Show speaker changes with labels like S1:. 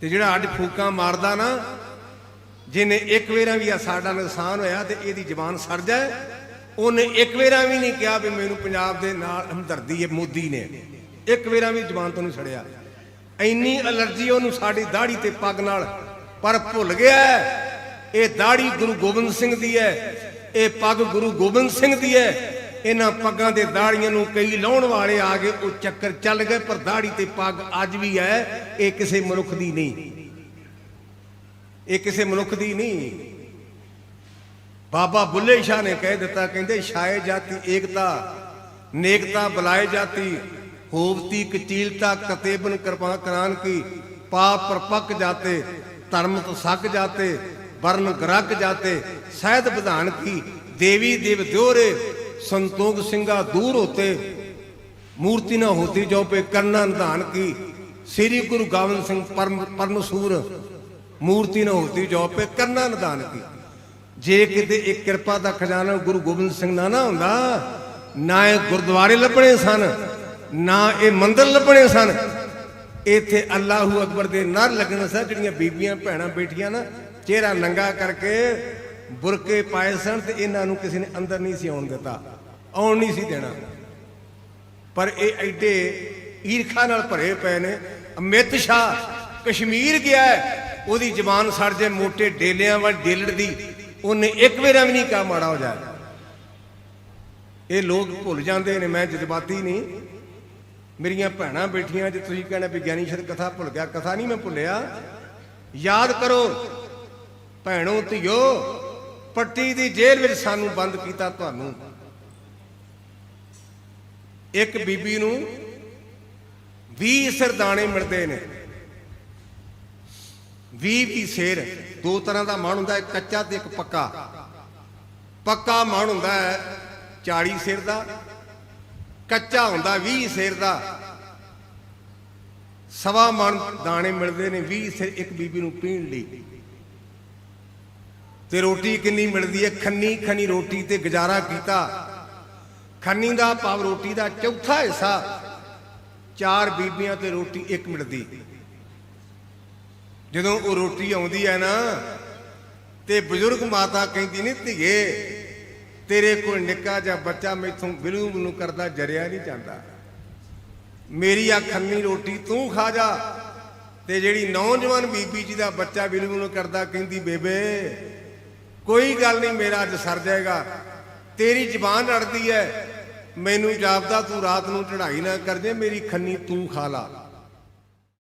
S1: ਤੇ ਜਿਹੜਾ ਅੱਜ ਫੂਕਾਂ ਮਾਰਦਾ ਨਾ ਜਿਹਨੇ ਇੱਕ ਵੇਰਾ ਵੀ ਆ ਸਾਡਾ ਨੁਕਸਾਨ ਹੋਇਆ ਤੇ ਇਹਦੀ ਜ਼ਬਾਨ ਸੜ ਜਾਏ ਉਹਨੇ ਇੱਕ ਵੇਰਾ ਵੀ ਨਹੀਂ ਕਿਹਾ ਵੀ ਮੈਨੂੰ ਪੰਜਾਬ ਦੇ ਨਾਲ ਹਮਦਰਦੀ ਹੈ ਮੋਦੀ ਨੇ। ਇੱਕ ਵੇਰਾ ਵੀ ਜ਼ਬਾਨ ਤੋਂ ਨਹੀਂ ਸੜਿਆ। ਇੰਨੀ ਅਲਰਜੀ ਉਹਨੂੰ ਸਾਡੀ ਦਾੜੀ ਤੇ ਪੱਗ ਨਾਲ ਪਰ ਭੁੱਲ ਗਿਆ ਹੈ, ਇਹ ਦਾੜੀ ਗੁਰੂ ਗੋਬਿੰਦ ਸਿੰਘ ਦੀ ਹੈ ਇਹ ਪੱਗ ਗੁਰੂ ਗੋਬਿੰਦ ਸਿੰਘ ਦੀ ਹੈ। ਇਹਨਾਂ ਪੱਗਾਂ ਦੇ ਦਾੜੀਆਂ ਨੂੰ ਕਈ ਲਾਉਣ ਵਾਲੇ ਆ ਗਏ, ਉਹ ਚੱਕਰ ਚੱਲ ਗਏ, ਪਰ ਦਾੜੀ ਤੇ ਪੱਗ ਅੱਜ ਵੀ ਹੈ, ਇਹ ਕਿਸੇ ਮਨੁੱਖ ਦੀ ਨਹੀਂ। ਇਹ ਕਿਸੇ ਮਨੁੱਖ ਦੀ ਨਹੀਂ। ਬਾਬਾ ਬੁੱਲੇ ਸ਼ਾਹ ਨੇ ਕਹਿ ਦਿੱਤਾ, ਕਹਿੰਦੇ, ਛਾਏ ਜਾਤੀ ਏਕਤਾ, ਨੇਕਤਾ ਬੁਲਾਏ ਜਾਤੀ, ਹੋਵਤੀ ਕਚੀਲਤਾ ਕਤੇਬਨ ਕਿਰਪਾ ਕਰਾਨ ਕੀ, ਪਾਪ ਪਰਪੱਕ ਜਾਤੇ, ਧਰਮ ਤੋਂ ਸੱਕ ਜਾਤੇ, ਵਰਨ ਗਰਕ ਜਾਤੇ, ਸਹਿਤ ਵਿਧਾਨ ਕੀ, ਦੇਵੀ ਦੇਵ ਦਿਓਰੇ ਸੰਤੋਖ ਸਿੰਘਾ ਦੂਰ ਹੋਤੇ, ਮੂਰਤੀ ਨਾ ਹੋਤੀ ਜੋ ਪੇ ਕਰਨਾ ਨਿਧਾਨ ਕੀ। ਸ੍ਰੀ ਗੁਰੂ ਗੋਬਿੰਦ ਸਿੰਘ ਪਰਮ ਪਰਮਸੂਰ, ਮੂਰਤੀ ਨਾ ਹੋਤੀ ਜੋ ਪੇ ਕਰਨਾ ਨਿਧਾਨ ਕੀ। ਜੇ ਕਿਤੇ ਇੱਕ ਕਿਰਪਾ ਦਾ ਖਜ਼ਾਨਾ ਗੁਰੂ ਗੋਬਿੰਦ ਸਿੰਘ ਨਾ ਨਾ ਹੁੰਦਾ, ਨਾ ਇਹ ਗੁਰਦੁਆਰੇ ਲੱਭਣੇ ਸਨ, ਨਾ ਇਹ ਮੰਦਰ ਲੱਭਣੇ ਸਨ। ਇੱਥੇ ਅੱਲਾਹੂ ਅਕਬਰ ਦੇ ਨਾਂ ਲੱਗਣ ਸਨ, ਜਿਹੜੀਆਂ ਬੀਬੀਆਂ, ਭੈਣਾਂ ਬੈਠੀਆਂ ਨਾ, ਚਿਹਰਾ ਨੰਗਾ ਕਰਕੇ ਬੁਰਕੇ ਪਾਏ ਸਨ ਤੇ ਇਹਨਾਂ ਨੂੰ ਕਿਸੇ ਨੇ ਅੰਦਰ ਨਹੀਂ ਸੀ ਆਉਣ ਦਿੱਤਾ, ਆਉਣ ਨਹੀਂ ਸੀ ਦੇਣਾ। ਪਰ ਇਹ ਐਡੇ ਈਰਖਾ ਨਾਲ ਭਰੇ ਪਏ ਨੇ। ਅਮਿਤ ਸ਼ਾਹ ਕਸ਼ਮੀਰ ਗਿਆ, ਉਹਦੀ ਜ਼ਬਾਨ ਸੜ ਜੇ ਮੋਟੇ ਡੇਲਿਆਂ ਵਾਲ ਡੇਲੜ ਦੀ ਉਹਨੇ ਇੱਕ ਵੇਰਾ ਵੀ ਨਹੀਂ ਕਹਾ, ਮਾੜਾ ਹੋ ਜਾਏ ਇਹ ਲੋਕ ਭੁੱਲ ਜਾਂਦੇ ਨੇ, ਮੈਂ ਜਜ਼ਬਾਤੀ ਨਹੀਂ। ਮੇਰੀਆਂ ਭੈਣਾਂ ਬੈਠੀਆਂ ਜੇ ਤੁਸੀਂ ਕਹਿੰਦੇ ਵਿਗਿਆਨੀ ਸ਼ਰ ਕਥਾ ਭੁੱਲ ਗਿਆ, ਕਥਾ ਨਹੀਂ ਮੈਂ ਭੁੱਲਿਆ। ਯਾਦ ਕਰੋ, ਭੈਣੋ, ਧਿਓ ਪੱਟੀ ਦੀ ਜੇਲ੍ਹ ਵਿੱਚ ਸਾਨੂੰ ਬੰਦ ਕੀਤਾ ਤੁਹਾਨੂੰ। ਇੱਕ ਬੀਬੀ ਨੂੰ 20 ਸਰਦਾਣੇ ਮਿਲਦੇ ਨੇ। 20 ਵੀ ਸ਼ੇਰ, ਦੋ ਤਰ੍ਹਾਂ ਦਾ ਮਾਣ ਹੁੰਦਾ ਇੱਕ ਕੱਚਾ ਤੇ ਇੱਕ ਪੱਕਾ। ਪੱਕਾ ਮਾਣ ਹੁੰਦਾ ਹੈ 40 ਸਿਰ ਦਾ, ਕੱਚਾ ਹੁੰਦਾ 20 ਸਿਰ ਦਾ। ਸਵਾ ਮਣ ਦਾਣੇ ਮਿਲਦੇ ਨੇ 20 ਸਿਰ ਇੱਕ ਬੀਬੀ ਨੂੰ ਪੀਣ ਲਈ। ਤੇ ਰੋਟੀ ਕਿੰਨੀ ਮਿਲਦੀ ਹੈ? ਖੰਨੀ ਖਨੀ ਰੋਟੀ ਤੇ ਗੁਜ਼ਾਰਾ ਕੀਤਾ। ਖੰਨੀ ਦਾ ਭਾਵ ਰੋਟੀ ਦਾ ਚੌਥਾ ਹਿੱਸਾ। ਚਾਰ ਬੀਬੀਆਂ ਤੇ ਰੋਟੀ ਇੱਕ ਮਿਲਦੀ। ਜਦੋਂ ਉਹ ਰੋਟੀ ਆਉਂਦੀ ਹੈ ਨਾ, ਤੇ ਬਜ਼ੁਰਗ ਮਾਤਾ ਕਹਿੰਦੀ ਨਹੀਂ ਧੀਏ, ਤੇਰੇ ਕੋਲ ਨਿੱਕਾ ਜਿਹਾ ਬੱਚਾ ਮੈਥੋਂ ਬਿਲੂ ਨੂੰ ਕਰਦਾ, ਜਰਿਆ ਨਹੀਂ ਜਾਂਦਾ। ਮੇਰੀ ਆ ਖੰਨੀ ਰੋਟੀ ਤੂੰ ਖਾ ਜਾ। ਤੇ ਜਿਹੜੀ ਨੌਜਵਾਨ ਬੀਬੀ ਜੀ ਦਾ ਬੱਚਾ ਬਿਲੂ ਨੂੰ ਕਰਦਾ, ਕਹਿੰਦੀ, ਬੇਬੇ ਕੋਈ ਗੱਲ ਨਹੀਂ, ਮੇਰਾ ਅੱਜ ਸਰ ਜਾਏਗਾ। ਤੇਰੀ ਜ਼ਬਾਨ ਅੜਦੀ ਹੈ ਮੈਨੂੰ ਜਾਪਦਾ ਤੂੰ ਰਾਤ ਨੂੰ ਚੜਾਈ ਨਾ ਕਰ ਜੇ ਮੇਰੀ ਖੰਨੀ ਤੂੰ ਖਾ ਲਾ।